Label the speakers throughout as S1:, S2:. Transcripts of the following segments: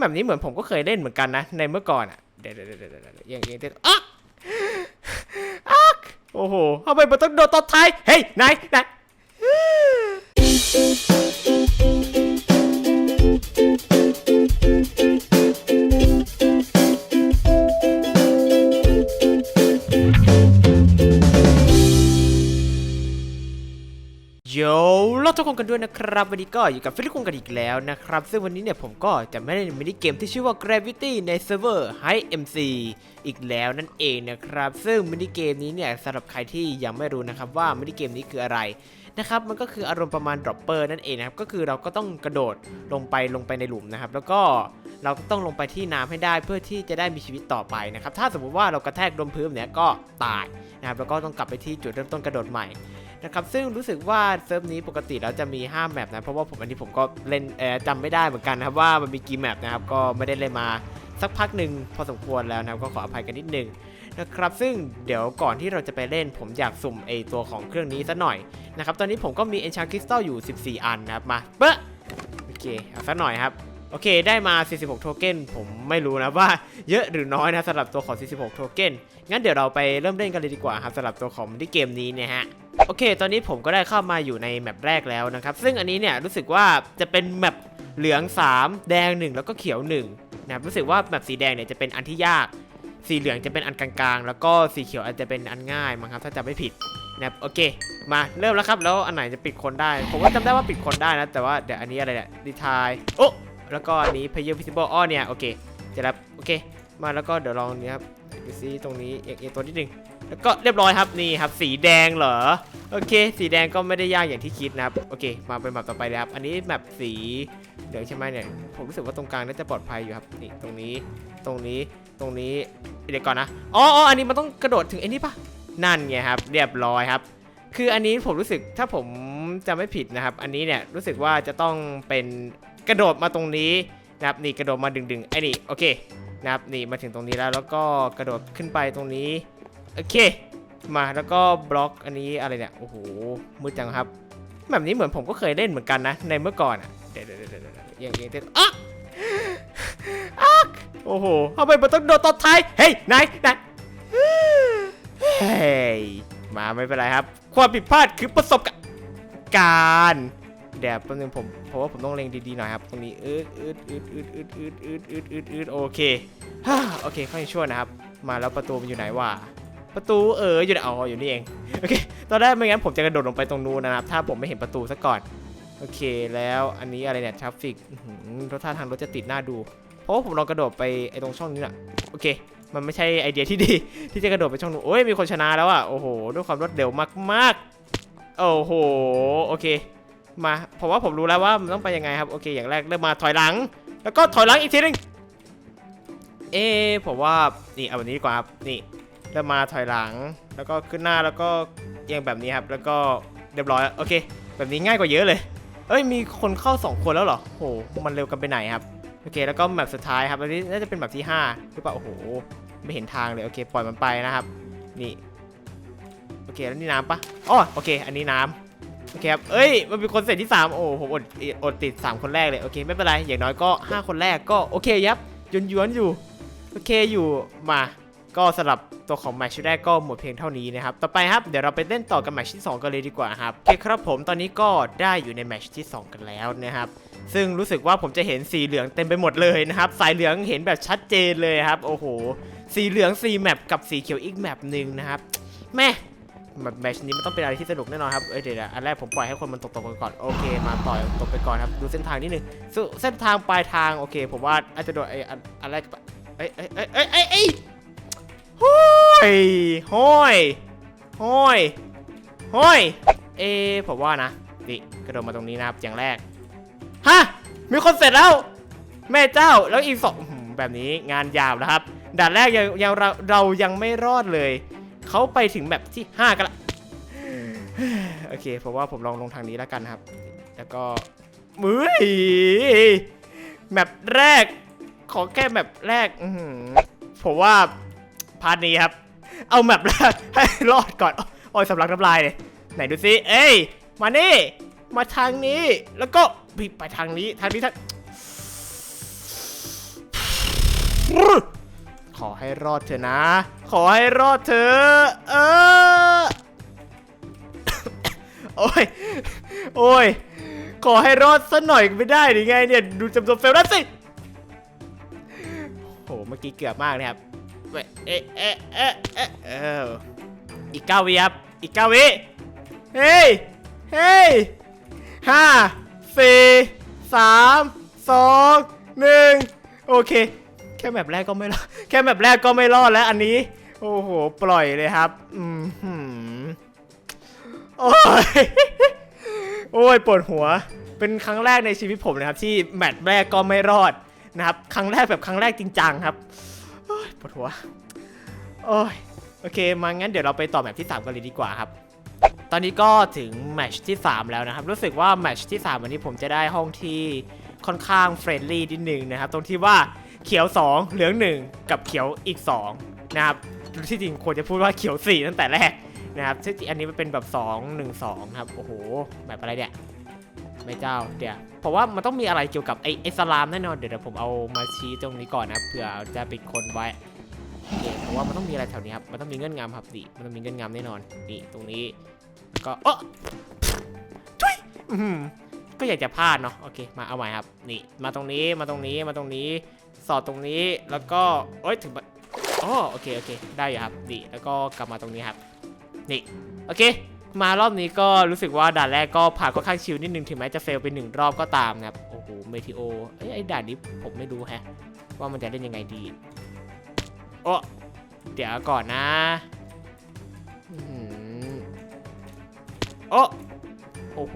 S1: แบบนี้เหมือนผมก็เคยเล่นเหมือนกันนะ ในเมื่อก่อนอะเดี๋ยวเดี๋ยวเดี๋ยวอย่างอย่างเดี๋ยอ๊ะอ๊ะโอ้โหทำไมมันต้องโดนตอนท้าย เฮ้ยนายนายโทุกคนกันด้วยนะครับวันนี้ก็อยู่กับฟิลิปคงกันอีกแล้วนะครับ ซึ่งวันนี้เนี่ยผมก็จะไม่ได้มินิเกมที่ชื่อว่า Gravity ในเซิร์ฟเวอร์ High MC อีกแล้วนั่นเองนะครับ ซึ่งมินิเกมนี้เนี่ยสำหรับใครที่ยังไม่รู้นะครับว่ามินิเกมนี้คืออะไรนะครับมันก็คืออารมณ์ประมาณ dropper นั่นเองนะครับก็คือเราก็ต้องกระโดดลงไปลงไปในหลุมนะครับ แล้วก็เราก็ต้องลงไปที่น้ำให้ได้เพื่อที่จะได้มีชีวิตต่อไปนะครับถ้าสมมุติว่าเรากระแทกดนพื้นเนี่ยก็ตายนะครับแล้วก็ต้องกลับไปที่จุดเริ่มต้นกระโดดใหม่ นะครับซึ่งรู้สึกว่าเซิร์ฟนี้ปกติแล้วจะมี 5 แมปนะเพราะว่าผมอันนี้ผมก็เล่นจำไม่ได้เหมือนกันนะครับว่ามันมีกี่แมปนะครับก็ไม่ได้เล่นมาสักพักหนึ่งพอสมควรแล้วนะครับก็ขออภัยกันนิดนึงนะครับซึ่งเดี๋ยวก่อนที่เราจะไปเล่น ผมอยากสุ่มไอตัวของเครื่องนี้ซะหน่อยนะครับตอนนี้ผมก็มี Enchant Crystal อยู่ 14 อันนะครับมาเปะโอเคเอาสักหน่อยครับ โอเค ได้มา 46 โทเค็นผมไม่รู้นะว่าเยอะหรือน้อยนะสำหรับตัวของ 46 โทเค็นงั้นเดี๋ยวเราไปเริ่มเล่นกันเลยดีกว่าครับสำหรับตัวของที่เกมนี้นะฮะ โอเค ตอนนี้ผมก็ได้เข้ามาอยู่ในแมปแรกแล้วนะครับ ซึ่งอันนี้เนี่ยรู้สึกว่าจะเป็นแมปเหลือง 3 แดง 1 แล้วก็เขียว1นะครับ รู้สึกว่าแมปสีแดงเนี่ยจะเป็นอันที่ยาก สีเหลืองจะเป็นอันกลางๆ แล้วก็สีเขียวอาจจะเป็นอันง่ายมั้งครับถ้าจำไม่ผิดนะโอเค มาเริ่มแล้วครับ แล้วอันไหนจะปิดคนได้ ผมก็จำได้ว่าปิดคนได้นะ แต่ว่าเดี๋ยวอันนี้อะไรเนี่ยดีทาย โอ้ แล้วก็อันนี้ player visible อ้อเนี่ยโอเคจะรับโอเค มาแล้วก็เดี๋ยวลองนี้ครับดูซิตรงนี้เอกเอตัวนิดนึงแล้วก็เรียบร้อยครับนี่ครับ สีแดงเหรอโอเค สีแดงก็ไม่ได้ยากอย่างที่คิดนะครับโอเค มาเป็นแมปต่อไปเลยครับอันนี้แมปสีเหลืองใช่ไหมเนี่ยผมรู้สึกว่าตรงกลางน่าจะปลอดภัยอยู่ครับนี่ตรงนี้ตรงนี้ตรงนี้เดี๋ยวก่อนนะอ๋ออ๋ออันนี้มันต้องกระโดดถึงไอ้นี่ปะนั่นไงครับ เรียบร้อยครับ คืออันนี้ผมรู้สึกถ้าผมจะไม่ผิดนะครับ อันนี้เนี่ยรู้สึกว่าจะต้องเป็น กระโดดมาตรงนี้นะครับนี่กระโดดมาดึงๆไอ้นี่โอเคนะครับนี่มาถึงตรงนี้แล้วแล้วก็กระโดดขึ้นไปตรงนี้โอเค มาแล้วก็บล็อกอันนี้อะไรเนี่ยโอ้โหมืดจังครับ แบบนี้เหมือนผมก็เคยเล่นเหมือนกันนะ ในเมื่อก่อนอะเดี๋ยวเดี๋ยวเดี๋ยวอย่างอย่างเดี๋ยวอ๊ะอ๊ะโอ้โหทำไมมันต้องโดนตอนท้ายเฮ้ยนายนายเฮ้ยมาไม่เป็นไรครับ ความผิดพลาดคือประสบการณ์ เดี๋ยวแป๊บนึงผมเพราะว่าผมต้องเล็งดีๆหน่อยครับตรงนี้อืดอืดอืดอืดอืดอืดอืดอืดอืดอืดโอเคฮ่าโอเคค่อยช่วยนะครับ มาแล้วประตูมันอยู่ไหนวะประตูเอออยู่ไหนอ๋ออยู่นี่เองโอเคตอนแรกไม่งั้นผมจะกระโดดลงไปตรงนู้นนะครับ ถ้าผมไม่เห็นประตูซะก่อนโอเคแล้วอันนี้อะไรเนี่ยทราฟฟิกรถท่าทางรถจะติดหน้าดู เพราะว่าผมลองกระโดดไปไอ้ตรงช่องนี้น่ะโอเค มันไม่ใช่ไอเดียที่ดี ที่จะกระโดดไปช่องนู้นโอ้ยมีคนชนะแล้วอะโอ้โหด้วยความรวดเร็วมากๆโอ้โหโอเค มาผมว่าผมรู้แล้วว่ามันต้องไปยังไงครับโอเคอย่างแรกเริ่มมาถอยหลัง แล้วก็ถอยหลังอีกทีหนึงเอ๊ผมว่านี่เอาแบบนี้ดีกว่าครับนี่แล้วมมาถอยหลัง แล้วก็ขึ้นหน้าแล้วก็เอียงแบบนี้ครับ แล้วก็เรียบร้อยโอเค แบบนี้ง่ายกว่าเยอะเลยเอ้ยมีคนเข้า 2 คนแล้วเหรอโหมันเร็วกันไปไหนครับโอเคแล้วก็แมปสุดท้ายครับอันนี้น่าจะเป็นแบบที่5หรือเปล่าโอ้โหไม่เห็นทางเลยโอเคปล่อยมันไปนะครับ นี่โอเคแล้วนี่น้ำปะอ๋อโอเค อันนี้น้ำ โอเคครับ เอ้ย มันมีคนเสร็จที่ 3 โอ้โหผมอดอดติด 3 คนแรกเลย โอเค ไม่เป็นไร อย่างน้อยก็ 5 คนแรกก็ โอเคยับยนยวนอยู่ โอเคอยู่มา ก็สำหรับตัวของแมตช์แรกก็หมดเพียงเท่านี้นะครับ ต่อไปครับ เดี๋ยวเราไปเล่นต่อกับแมชที่ 2 กันเลยดีกว่าครับ โอเคครับผม ตอนนี้ก็ได้อยู่ในแมชที่ 2 กันแล้วนะครับ ซึ่งรู้สึกว่าผมจะเห็นสีเหลืองเต็มไปหมดเลยนะครับ สายเหลืองเห็นแบบชัดเจนเลยครับ โอ้โห สีเหลืองสีแมปกับสีเขียวอีกแมปหนึ่งนะครับ แม่ แบบแมชนี้มันต้องเป็นอะไรที่สนุกแน่นอนครับ เอ้ยเดี๋ยวอันแรกผมปล่อยให้คนมันตกๆกันก่อน โอเค มาต่อยตกไปก่อนครับ ดูเส้นทางนิดนึงเส้นทางปลายทาง โอเค ผมว่าอาจจะโดนไอ้อันแรกเอ้ยเอ้ยเอ้ยเอ้ยเอ้ยเอ้ยห้อยห้อยห้อยห้อยเอะผมว่านะ นี่กระโดดมาตรงนี้นะครับอย่างแรก ฮะ มีคนเสร็จแล้ว แม่เจ้า แล้วอีกสองแบบนี้งานยาวนะครับด่านแรกยังยังเราเรายังไม่รอดเลย เขาไปถึงแบบที่ 5 กันละโอเคผมว่าผมลองลงทางนี้แล้วกันนะครับ แล้วก็มือแมปแรก ขอแค่แมปแรกอือหือผมว่าพาร์ทนี้ครับ เอาแมปแรกให้รอดก่อนโอ้ยสำลักน้ำลายเลยไหนดูซิเอ้ย มานี่ มาทางนี้ แล้วก็บิดไปทางนี้ ทางนี้ทาง ขอให้รอดเถอะนะ ขอให้รอดเถอะเออโอ้ย โอ้ย ขอให้รอดสักหน่อยไม่ได้หรือไงเนี่ย ดูจำนวนเฟลนั่นสิโห เมื่อกี้เกือบมากนะครับเว้เอ๊ะเอ๊ะเอ๊ะเอ๊ะเอออีกเก้าวิครับ อีกเก้าวิ เฮ้ย เฮ้ยห้าสี่สามสองหนึ่งโอเค แค่แมปแรกก็ไม่รอดแค่แมปแรกก็ไม่รอดแล้วอันนี้ โอ้โห ปล่อยเลยครับอืมหืมโอ้ยโอ้ยปวดหัว เป็นครั้งแรกในชีวิตผมนะครับ ที่แมตช์แรกก็ไม่รอดนะครับ ครั้งแรกแบบครั้งแรกจริงจังครับปวดหัว โอ้ยโอเคมางั้นเดี๋ยวเราไปต่อแมตช์ที่ 3 กันเลยดีกว่าครับ ตอนนี้ก็ถึงแมตช์ที่ 3 แล้วนะครับ รู้สึกว่าแมตช์ที่ 3 วันนี้ผมจะได้ห้องที่ค่อนข้างเฟรนลี่นิดนึงนะครับ ตรงที่ว่า เขียว 2 เหลือง 1 กับเขียวอีก 2 นะครับที่จริงควรจะพูดว่าเขียว 4 ตั้งแต่แรกนะครับที่จริงอันนี้มันเป็นแบบ 2 1 2นะครับ โอ้โห แบบอะไรเนี่ยไม่เจ้า เดี๋ยวเพราะว่ามันต้องมีอะไรเกี่ยวกับไอ้อสลามแน่นอนเดี๋ยวเดี๋ยวผมเอามาชี้ตรงนี้ก่อนนะเผื่อจะปิดคนไว้โอเคเพราะว่ามันต้องมีอะไรแถวนี้ครับ มันต้องมีเงื่อนงำครับดิมันต้องมีเงื่อนงำแน่นอน นี่ตรงนี้ ก็เออทุยอื้อหือก็อยากจะพลาดเนาะ โอเค มาเอาใหม่ครับ นี่ มาตรงนี้ มาตรงนี้ มาตรงนี้ สอดตรงนี้แล้วก็เอ้ยถึงอ๋อโอเคโอเค ได้อยู่ครับนี่แล้วก็กลับมาตรงนี้ครับ นี่โอเค มารอบนี้ก็รู้สึกว่าด่านแรกก็ผ่านค่อนข้างชิลนิดนึงถึงแม้จะเฟลไปหนึ่งรอบก็ตามนะครับโอ้โหเมทิโอเอ้ยไอ้ด่านนี้ผมไม่รู้แฮะ ว่ามันจะเล่นยังไงดีโอ้เดี๋ยวก่อนนะอ๋อโอ้โอ้โห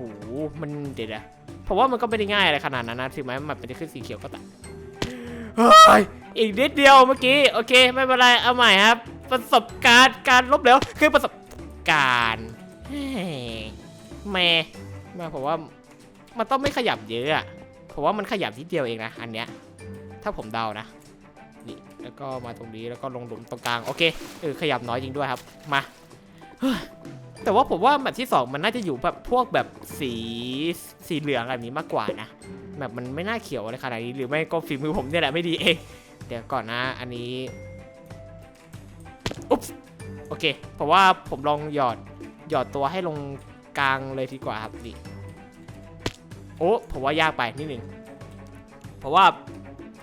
S1: มันเดี๋ยวนะผมว่ามันก็ไม่ได้ง่ายอะไรขนาดนั้นนะถึงแม้มันจะขึ้นสีเขียวก็ตาม เฮ้ยอีกนิดเดียวเมื่อกี้โอเคไม่เป็นไรเอาใหม่ครับ ประสบการณ์การลบเหลวคือประสบการณ์เฮ้ยแม่แม่ผมว่ามันต้องไม่ขยับเยอะอะผมว่ามันขยับนิดเดียวเองนะอันเนี้ยถ้าผมเดานะนี่แล้วก็มาตรงนี้แล้วก็ลงหลุมตรงกลางโอเคเออขยับน้อยจริงด้วยครับมาแต่ว่าผมว่าแบบที่สองมันน่าจะอยู่แบบพวกแบบสีสีเหลืองแบบนี้มากกว่านะ แบบมันไม่น่าเขียวอะไรขนาดนี้หรือไม่ก็ฝีมือผมเนี่ยแหละไม่ดีเอง เดี๋ยวก่อนนะอันนี้อุ๊บโอเคเพราะว่าผมลองหยอดหยอดตัวให้ลงกลางเลยดีกว่าครับนี่โอ้ผมว่ายากไปนิดนึงเพราะว่า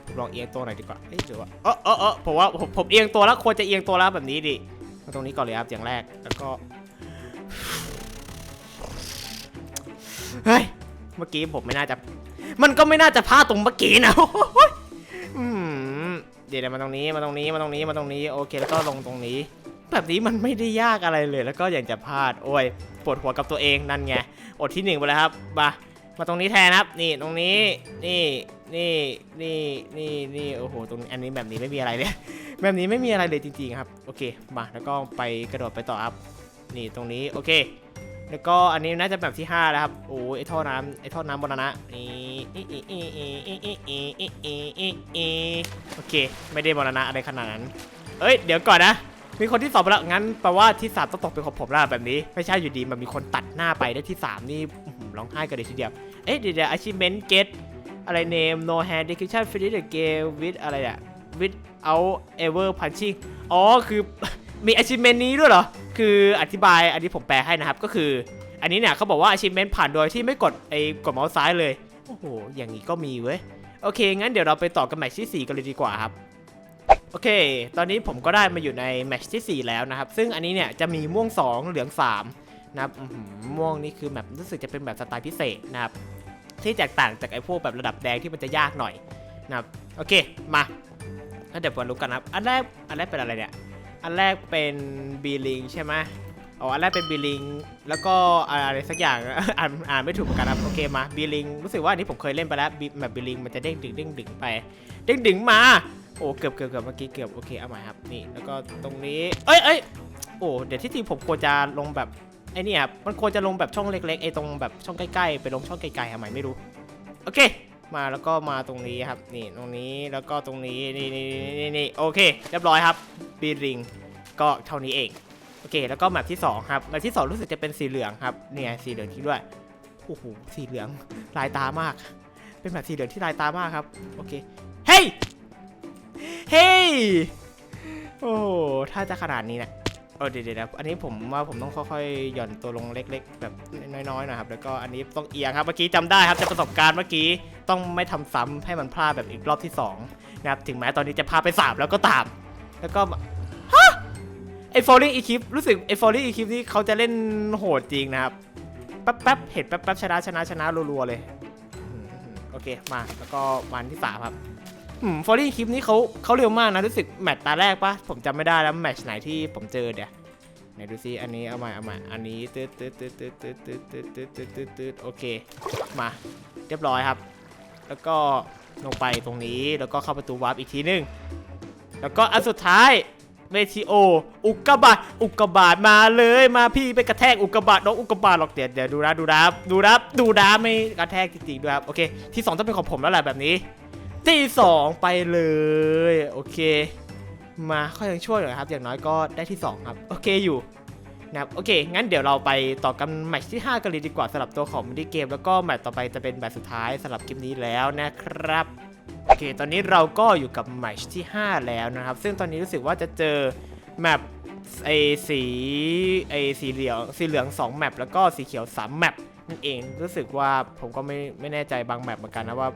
S1: ผมลองเอียงตัวหน่อยดีกว่าเอ้ยหรือว่าเออเออเออผมว่าผมผมเอียงตัวแล้วควรจะเอียงตัวแล้วแบบนี้ดิมาตรงนี้ก่อนเลยครับอย่างแรกแล้วก็เฮ้ยเมื่อกี้ผมไม่น่าจะ มันก็ไม่น่าจะพลาดตรงเมื่อกี้นะอืมเดี๋ยวเดี๋ยวมาตรงนี้มาตรงนี้มาตรงนี้มาตรงนี้โอเคแล้วก็ลงตรงนี้ แบบนี้มันไม่ได้ยากอะไรเลย แล้วก็อย่างจะพลาดโอ้ยปวดหัวกับตัวเองนั่นไงอดที่หนึ่งไปแล้วครับมามาตรงนี้แทนครับนี่ตรงนี้นี่นี่นี่นี่นี่โอ้โหตรงอันนี้แบบนี้ไม่มีอะไรเลยแบบนี้ไม่มีอะไรเลยจริงๆครับ โอเคมาแล้วก็ไปกระโดดไปต่อครับ นี่ตรงนี้โอเค แล้วก็อันนี้น่าจะแบบที่ 5 แล้วครับ โอ้ยไอท่อน้ำไอท่อน้ำบนนะนี่โอเค ไม่ได้บนนะอะไรขนาดนั้น เอ้ย เดี๋ยวก่อนนะ มีคนที่สองไปแล้ว งั้นแปลว่าที่สามต้องตกเป็นของผมแล้วแบบนี้ ไม่ใช่อยู่ดีมันมีคนตัดหน้าไปได้ที่3นี่ร้องไห้กันเลยทีเดียว เอ๊ะเดี๋ยวเดี๋ยว achievement get อะไร name no hand description finish the game with อะไรอะ without ever punching อ๋อ คือ มี achievement นี้ด้วยเหรอ คืออธิบายอันนี้ผมแปลให้นะครับ ก็คือ อันนี้เนี่ยเขาบอกว่า achievement ผ่านโดยที่ไม่กดไอ้กดเมาส์ซ้ายเลย โอ้โห อย่างนี้ก็มีเว้ย โอเค งั้นเดี๋ยวเราไปต่อกันแมตช์ที่ 4 กันเลยดีกว่าครับ โอเค ตอนนี้ผมก็ได้มาอยู่ในแมตช์ที่ 4 แล้วนะครับ ซึ่งอันนี้เนี่ยจะมีม่วง 2 เหลือง 3 นะครับม่วงนี่คือแบบรู้สึกจะเป็นแบบสไตล์พิเศษนะครับ ที่แตกต่างจากไอ้พวกแบบระดับแดงที่มันจะยากหน่อยนะครับ โอเค มาแล้วเดี๋ยวมารู้กันนะครับ อันแรก อันแรกเป็นอะไรเนี่ย อันแรกเป็นบีลิงใช่ไหมอ๋ออันแรกเป็นบีลิงแล้วก็อะไรสักอย่าง อ่านอ่านไม่ถูกเหมือนกันครับโอเคมาบีลิงรู้สึกว่าอันนี้ผมเคยเล่นไปแล้วแบบบีลิงมันจะเด้งดึงเด้งดึงไป เด้งดึงมาโอ้เกือบเกือบเกือบเมื่อกี้เกือบโอเคเอาใหม่ครับนี่แล้วก็ตรงนี้ เอ้ยเอ้ยโอ้เดี๋ยวที่จริงผมควรจะลงแบบไอ้นี่ครับมันควรจะลงแบบช่องเล็กๆไอ้ตรงแบบช่องใกล้ๆไปลงช่องไกลๆทำไมไม่รู้โอเค มาแล้วก็มาตรงนี้ครับ นี่ตรงนี้แล้วก็ตรงนี้นี่นี่นี่นี่โอเค เรียบร้อยครับ บีลิงก็เท่านี้เอง โอเค แล้วก็แมปที่2ครับแมปที่ 2 รู้สึกจะเป็นสีเหลืองครับเนี่ยสีเหลืองที่ด้วยโอ้โหสีเหลืองลายตามาก เป็นแบบสีเหลืองที่ลายตามากครับ โอเค เฮ้ย เฮ้ย โอ้ ถ้าจะขนาดนี้นะเออเดี๋ยวเดี๋ยวนะอันนี้ผมว่าผมต้องค่อยๆ หย่อนตัวลงเล็ก ๆ แบบน้อยๆหนะครับ แล้วก็อันนี้ต้องเอียงครับ เมื่อกี้จำได้ครับจากประสบการณ์เมื่อกี้ ต้องไม่ทำซ้ำให้มันพลาดแบบอีกรอบที่สองนะครับ ถึงแม้ตอนนี้จะพลาดไปสามแล้วก็ตาม แล้วก็ ไอ้ falling equip รู้สึกไอ้ falling equip นี่เขาจะเล่นโหดจริงนะครับ แป๊บๆเห็นแป๊บๆชนะชนะชนะรัวๆเลยอืมโอเคมาแล้วก็วันที่สามครับอืมฟอร์รี่คลิปนี้เขาเขาเร็วมากนะรู้สึกแมตช์ตาแรกปะผมจำไม่ได้แล้วแมตช์ไหนที่ผมเจอเดี๋ยวไหนดูซิอันนี้เอามาเอามาอันนี้ตืดตืดตืดตืดตืดตืดตืดตืดตืดตืดตืดโอเคมาเรียบร้อยครับ แล้วก็ลงไปตรงนี้แล้วก็เข้าประตูวาร์ปอีกทีหนึง แล้วก็อันสุดท้าย เมทีโอ อุกกาบาตอุกกาบาตมาเลยมาพี่ไปกระแทกอุกกาบาตน้องอุกกาบาตหรอกเดี๋ยวเดี๋ยวดูนะดูนะดูนะดูนะไม่กระแทกจริงๆด้วยครับโอเค ที่สองต้องเป็นของผมแล้วแหละแบบนี้ ที่สองไปเลยโอเค มาค่อยยังช่วยหน่อยครับอย่างน้อยก็ได้ที่ 2 ครับ โอเคอยู่นะครับโอเค งั้นเดี๋ยวเราไปต่อกันแมตช์ที่ 5 กันเลยดีกว่าสำหรับตัวของมินิเกม แล้วก็แมตช์ต่อไปจะเป็นแมตช์สุดท้ายสำหรับคลิปนี้แล้วนะครับ โอเค ตอนนี้เราก็อยู่กับแมช์ที่ 5 แล้วนะครับ ซึ่งตอนนี้รู้สึกว่าจะเจอแมปไอสีไอสีเหลืองสีเหลือง2แมปแล้วก็สีเขียว3แมปนั่นเองรู้สึกว่าผมก็ไม่ไม่แน่ใจบางแมปเหมือนกันนะว่า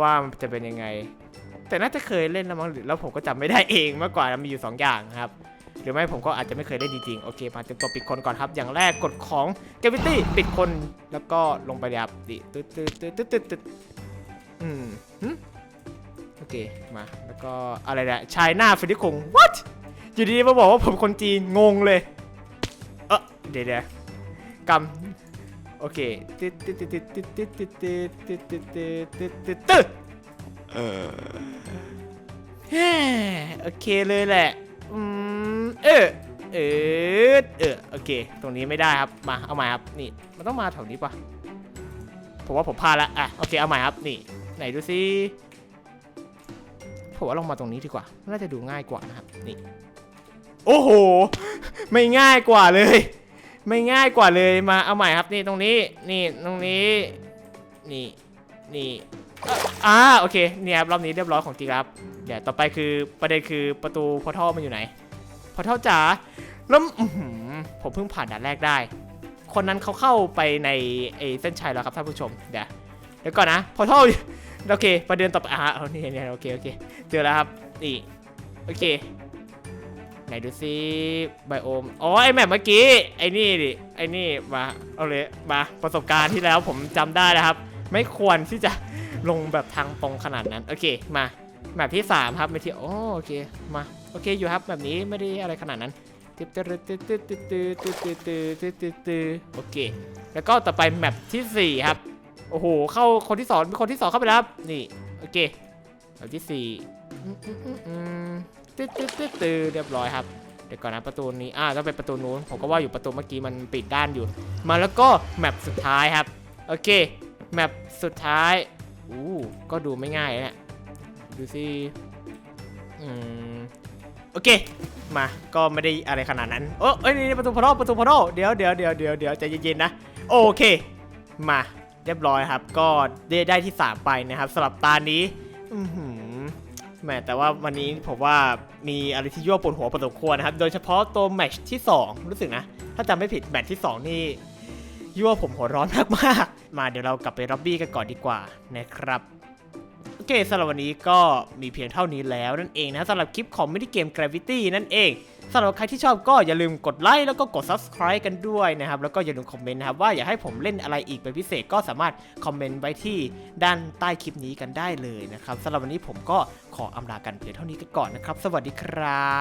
S1: ว่ามันจะเป็นยังไง แต่น่าจะเคยเล่นแล้วมั้งหรือแล้วผมก็จำไม่ได้เองมากกว่ามีอยู่ 2 อย่างครับ หรือไม่ผมก็อาจจะไม่เคยเล่นจริงๆ โอเค มาเตรียมตัวปิดคนก่อนครับ อย่างแรกกฎของ Gravity ปิดคนแล้วก็ลงไปเลยครับดิตึ๊ดตึ๊ดตึ๊ดตึ๊ดตึ๊ดอืม โอเคมา แล้วก็อะไรเนี่ยชายหน้าฟิลิปคง what อยู่ดีๆมาบอกว่าผมคนจีนงงเลยเออเดี๋ยวเดี๋ยวกำโอเคตึ๊ดตึ๊ดตึ๊ดตึ๊ดตึ๊ดตึ๊ดตึ๊ดตึ๊ดตึ๊ดตึ๊ดตึ๊ดตึ๊ดตึ๊ดเออโอเคเลยแหละอืมเออเออเออโอเค ตรงนี้ไม่ได้ครับมาเอาใหม่ครับนี่มันต้องมาแถวนี้ปะผมว่าผมพลาดละอะโอเคเอาใหม่ครับนี่ ไหนดูซิผมว่าลงมาตรงนี้ดีกว่า น่าจะดูง่ายกว่านะครับ นี่ โอ้โห ไม่ง่ายกว่าเลย ไม่ง่ายกว่าเลย มาเอาใหม่ครับ นี่ตรงนี้ นี่ตรงนี้ นี่ นี่อ่าโอเค เนี่ยครับรอบนี้เรียบร้อยของจริงครับ เดี๋ยวต่อไปคือประเด็นคือประตูพอท่อมันอยู่ไหน พอท่อจ๋า แล้วผมเพิ่งผ่านด่านแรกได้ คนนั้นเขาเข้าไปในไอ้เส้นชัยแล้วครับท่านผู้ชม เดี๋ยว เดี๋ยวก่อนนะ พอท่อ โอเคประเด็นต่อไปอ่าเอานี่เนี่ยโอเคโอเคเจอแล้วครับนี่โอเคไหนดูซิไบโอมอ๋อไอแมปเมื่อกี้ไอนี่ดิไอนี่มาเอาเลยมาประสบการณ์ที่แล้วผมจำได้นะครับ ไม่ควรที่จะลงแบบทางตรงขนาดนั้นโอเคมาแมปที่3ครับไม่ที่โอโอเคมาโอเคอยู่ครับแบบนี้ไม่ได้อะไรขนาดนั้นตึ๊ดตึ๊ดตึ๊ดตึ๊ดตึ๊ดตึ๊ดตึ๊ดตึ๊ดตึ๊ดตึ๊ดโอเคแล้วก็ต่อไปแมปที่4ครับ โอ้โห เข้าคนที่สองมีคนที่สองเข้าไปแล้วครับ นี่ โอเคแมปที่สี่อืมอืมอืมอืมตึ๊ดตึ๊ดตึ๊ดตึ๊ดเรียบร้อยครับ เดี๋ยวก่อนนะประตูนี้ อ่าต้องเป็นประตูนู้น ผมก็ว่าอยู่ประตูเมื่อกี้มันปิดด้านอยู่ มาแล้วก็แมปสุดท้ายครับ โอเค แมปสุดท้าย อู้ ก็ดูไม่ง่ายนะเลยดูสิอืม โอเค มา ก็ไม่ได้อะไรขนาดนั้น โอ้เอ้ยนี่ประตูพอร์ลประตูพอร์ลเดี๋ยวเดี๋ยวเดี๋ยวเดี๋ยวเดี๋ยวใจเย็นๆนะ โอเค มา เรียบร้อยครับ ก็ได้ได้ที่ 3 ไปนะครับสำหรับตานี้อืแหมแต่ว่าวันนี้ผมว่ามีอะไรที่ยั่วปวดหัวพอสมควรนะครับ โดยเฉพาะตัวแมตช์ที่ 2 รู้สึกนะ ถ้าจำไม่ผิดแมตช์ที่ 2 นี่ยั่วผมหัวร้อนมากๆมาเดี๋ยวเรากลับไปร็อบบี้กันก่อนดีกว่านะครับโอเคสำหรับวันนี้ก็มีเพียงเท่านี้แล้วนั่นเองนะสำหรับคลิปของมินิเกม Gravity นั่นเอง สำหรับใครที่ชอบก็อย่าลืมกดไลค์แล้วก็กด Subscribe กันด้วยนะครับ แล้วก็อย่าลืมคอมเมนต์นะครับว่าอยากให้ผมเล่นอะไรอีกเป็นพิเศษก็สามารถคอมเมนต์ไว้ที่ด้านใต้คลิปนี้กันได้เลยนะครับสำหรับวันนี้ผมก็ขออำลากันเพียงเท่านี้กันก่อนนะครับ สวัสดีครั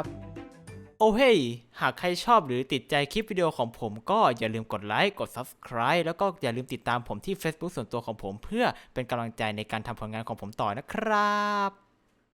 S1: บโอ้เฮ้ยหากใครชอบหรือติดใจคลิปวิดีโอของผมก็อย่าลืมกดไลค์ กด Subscribe แล้วก็อย่าลืมติดตามผมที่ Facebook ส่วนตัวของผม เพื่อเป็นกำลังใจในการทำผลงานของผมต่อนะครับ